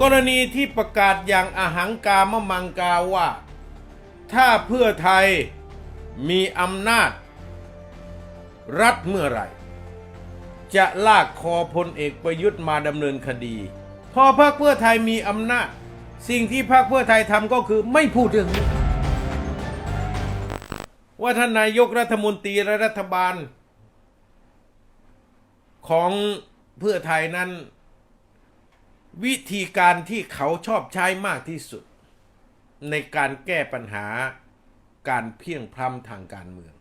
กรณีที่ประกาศอย่างอาหังกามมังกาว่า ถ้าเพื่อไทยมีอำนาจ รัฐเมื่อไหร่ จะลากคอพลเอกประยุทธ์มาดำเนินคดี พอพรรคเพื่อไทยมีอำนาจ สิ่งที่พรรคเพื่อไทยทำก็คือไม่พูดเรื่องนี้ ว่าท่านนายกรัฐมนตรีและรัฐบาล ของเพื่อไทยนั้น วิธีการที่เขาชอบใช้มากที่สุด ในการแก้ปัญหาการเพียงพล้ำทางการเมือง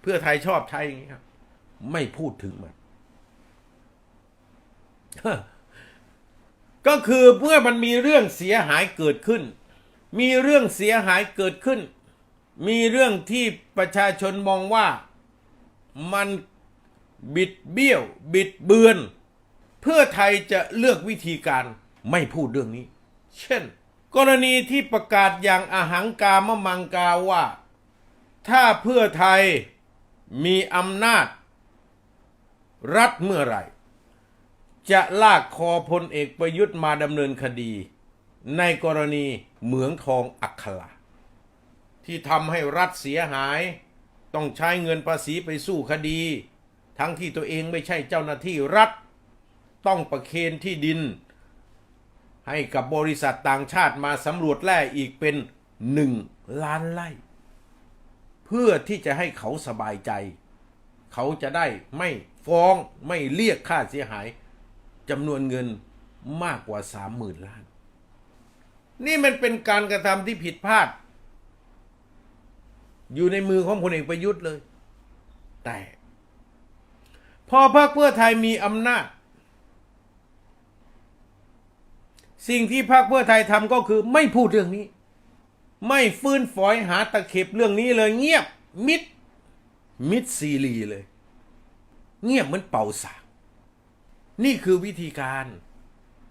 เพื่อไทยชอบใช้อย่างนี้ครับ ไม่พูดถึงมันก็คือเมื่อมันมีเรื่องเสียหายเกิดขึ้น มีเรื่องเสียหายเกิดขึ้น มีเรื่องที่ประชาชนมองว่ามันบิดเบี้ยว บิดเบือน เพื่อไทยจะเลือกวิธีการไม่พูดเรื่องนี้ เช่น กรณีที่ประกาศอย่างอาหังกามมังกาว่า ถ้าเพื่อไทยมีอำนาจ รัฐเมื่อไหร่ จะลากคอพลเอกประยุทธ์มาดำเนินคดี ในกรณีเหมืองทองอัคราที่ทำให้รัฐเสียหาย ต้องใช้เงินภาษีไปสู้คดี ทั้งที่ตัวเองไม่ใช่เจ้าหน้าที่รัฐ ต้องประเคนที่ดิน ให้กับบริษัทต่างชาติมาสำรวจแร่อีกเป็นหนึ่งล้านไร่ เพื่อที่จะให้เขาสบายใจ เขาจะได้ไม่ฟ้องไม่เรียกค่าเสียหายจำนวนเงินมากกว่าสามหมื่นล้าน นี่มันเป็นการกระทำที่ผิดพลาด อยู่ในมือของพลเอกประยุทธ์เลย แต่ พอพรรคเพื่อไทยมีอำนาจ สิ่งที่พรรคเพื่อไทยทำก็คือไม่พูดเรื่องนี้ ไม่ฟื้นฝอยหาตะเข็บเรื่องนี้เลยเงียบมิดมิดซีรีเลย เงียบเหมือนเป่าสากนี่คือวิธีการ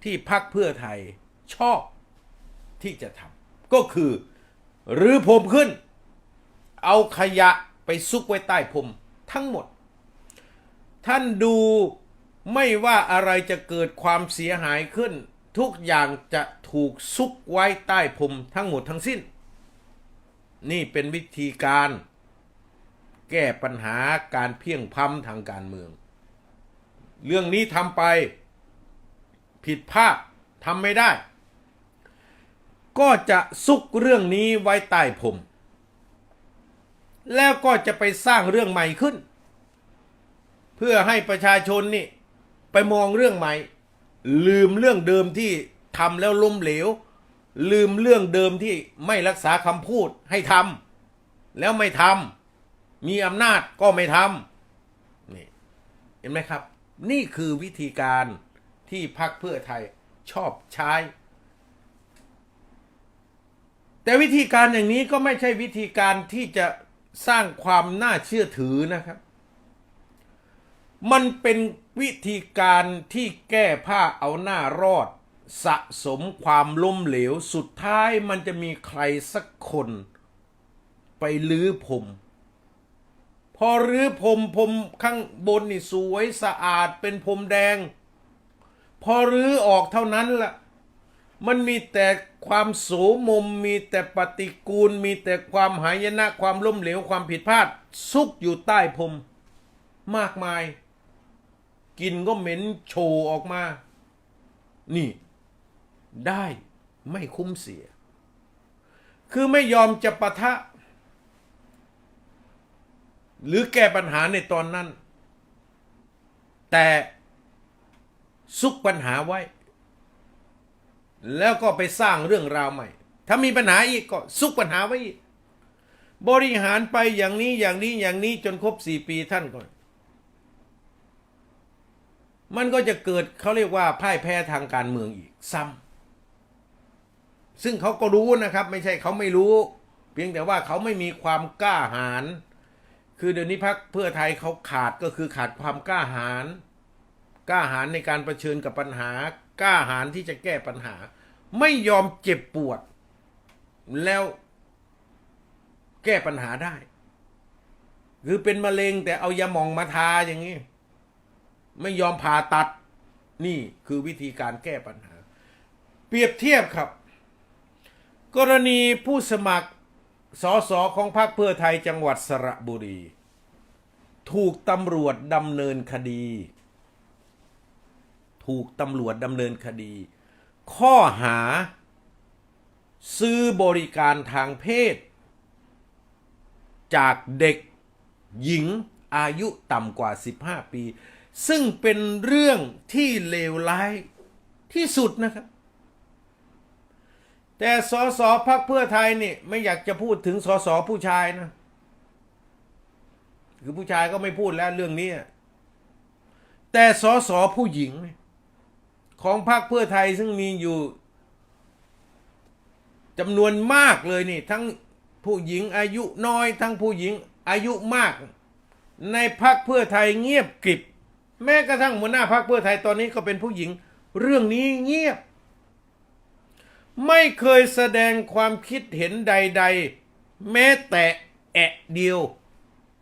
ที่พรรคเพื่อไทยชอบที่จะทำก็คือรื้อผมขึ้น เอาขยะไปซุกไว้ใต้พรมทั้งหมด ท่านดูไม่ว่าอะไรจะเกิดความเสียหายขึ้น ทุกอย่างจะถูกซุกไว้ใต้พรมทั้งหมดทั้งสิ้น นี่เป็นวิธีการแก้ปัญหาการเพียงพล้ำทางการเมือง เรื่องนี้ทำไปผิดพลาดทำไม่ได้ ก็จะซุกเรื่องนี้ไว้ใต้ผม แล้วก็จะไปสร้างเรื่องใหม่ขึ้น เพื่อให้ประชาชนนี่ไปมองเรื่องใหม่ ลืมเรื่องเดิมที่ทำแล้วล้มเหลว ลืมเรื่องเดิมที่ไม่รักษาคำพูดให้ทำแล้วไม่ทำมีอำนาจก็ไม่ทำนี่เห็นไหมครับ นี่คือวิธีการที่พรรคเพื่อไทยชอบใช้ แต่วิธีการอย่างนี้ก็ไม่ใช่วิธีการที่จะสร้างความน่าเชื่อถือนะครับ มันเป็น วิธีการที่แก้ผ้าเอาหน้ารอด สะสมความล้มเหลวสุดท้ายมันจะมีใครสักคน ไปลื้อผม พอรื้อผมผมข้างบนนี่สวยสะอาดเป็นผมแดง พอรื้อออกเท่านั้นละ่ะมันมีแต่ความโสมมมีแต่ปฏิกูล มีแต่ความหายนะความล้มเหลวความผิดพลาด ซุกอยู่ใต้ผมมากมาย กินก็เหม็นโชออกมา นี่ ได้ไม่คุ้มเสีย คือไม่ยอมจะปะทะ หรือแก้ปัญหาในตอนนั้น แต่ซุกปัญหาไว้ แล้วก็ไปสร้างเรื่องราวใหม่ ถ้ามีปัญหาอีกก็ซุกปัญหาไว้อีกบริหารไปอย่างนี้อย่างนี้อย่างนี้จนครบสี่ปีท่านก่อน มันก็จะเกิดเขาเรียกว่าพ่ายแพ้ทางการเมืองอีกซ้ำซึ่งเขาก็รู้นะครับ ไม่ใช่เขาไม่รู้ เพียงแต่ว่าเขาไม่มีความกล้าหาญคือเดี๋ยวนี้พักเพื่อไทยเขาขาดก็คือขาดความกล้าหาญกล้าหาญในการรเผชิญกับปัญหากล้าหาญที่จะแก้ปัญหา ไม่ยอมเจ็บปวด แล้วแก้ปัญหาได้คือเป็นมะเร็งแต่เอายาหมองมาทาอย่างนี้ ไม่ยอมผ่าตัด นี่คือวิธีการแก้ปัญหา เปรียบเทียบครับ กรณีผู้สมัครสอสอของพรรคเพื่อไทยจังหวัดสระบุรี ถูกตำรวจดำเนินคดี ถูกตำรวจดำเนินคดี ข้อหา ซื้อบริการทางเพศ จากเด็กหญิงอายุต่ำกว่า 15 ปี ซึ่งเป็นเรื่องที่เลวร้ายที่สุดนะครับ แต่สสพักเพื่อไทยนี่ไม่อยากจะพูดถึงสสผู้ชายนะคือผู้ชายก็ไม่พูดแล้วเรื่องนี้ แต่สสผู้หญิง ของพรรคเพื่อไทยซึ่งมีอยู่จำนวนมากเลยนี่ ทั้งผู้หญิงอายุน้อย ทั้งผู้หญิงอายุมาก ในพรรคเพื่อไทยเงียบกริบ แม้กระทั่งหัวหน้าพรรคเพื่อไทยตอนนี้ก็เป็นผู้หญิง เรื่องนี้เงียบ ไม่เคยแสดงความคิดเห็นใด ๆ แม้แต่แอะเดียว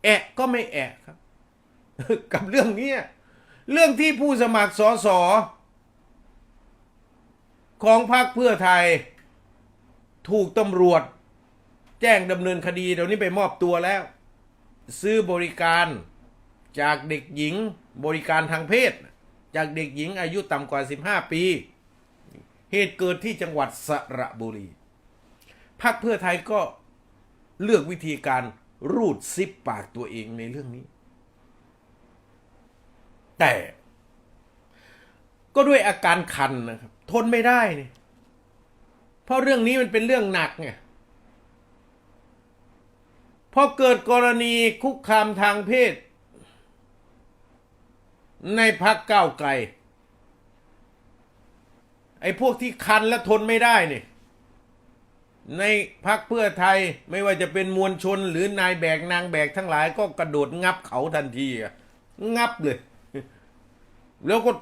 แอะก็ไม่แอะครับ กับเรื่องนี้เรื่องที่ผู้สมัครสอสอของพรรคเพื่อไทย ถูกตำรวจ แจ้งดำเนินคดีเดี๋ยวนี้ไปมอบตัวแล้ว ซื้อบริการจากเด็กหญิง บริการทางเพศ จากเด็กหญิงอายุต่ำกว่า 15 ปี เหตุเกิดที่จังหวัดสระบุรีพรรคเพื่อไทยก็เลือกวิธีการรูดซิปปากตัวเองในเรื่องนี้ แต่ก็ด้วยอาการคันนะครับ ทนไม่ได้เนี่ยเพราะเรื่องนี้มันเป็นเรื่องหนักไงพอเกิดกรณีคุกคามทางเพศ ในพักก้าวไกล ไอ้พวกที่คันและทนไม่ได้เนี่ยในพักเพื่อไทยไม่ว่าจะเป็นมวลชนหรือนายแบกนางแบกทั้งหลายก็กระโดดงับเขาทันทีงับเลย แล้วก็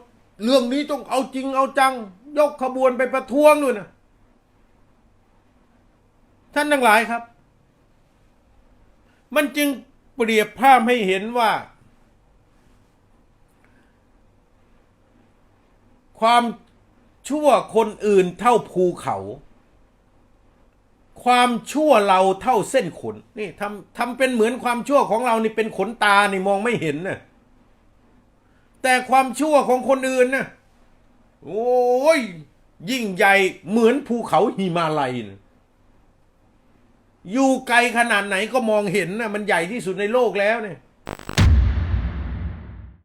เรื่องนี้ต้องเอาจริงเอาจัง ยกขบวนไปประท้วงด้วยนะท่านทั้งหลายครับ มันจึงเปรียบภาพให้เห็นว่า ความชั่วคนอื่นเท่าภูเขา ความชั่วเราเท่าเส้นขนนี่ทำทำเป็นเหมือนความชั่วของเรานี่เป็นขนตานี่มองไม่เห็นนะแต่ความชั่วของคนอื่นนะโอ้ยยิ่งใหญ่เหมือนภูเขาหิมาลัยนะอยู่ไกลขนาดไหนก็มองเห็นนะมันใหญ่ที่สุดในโลกแล้วเนี่ย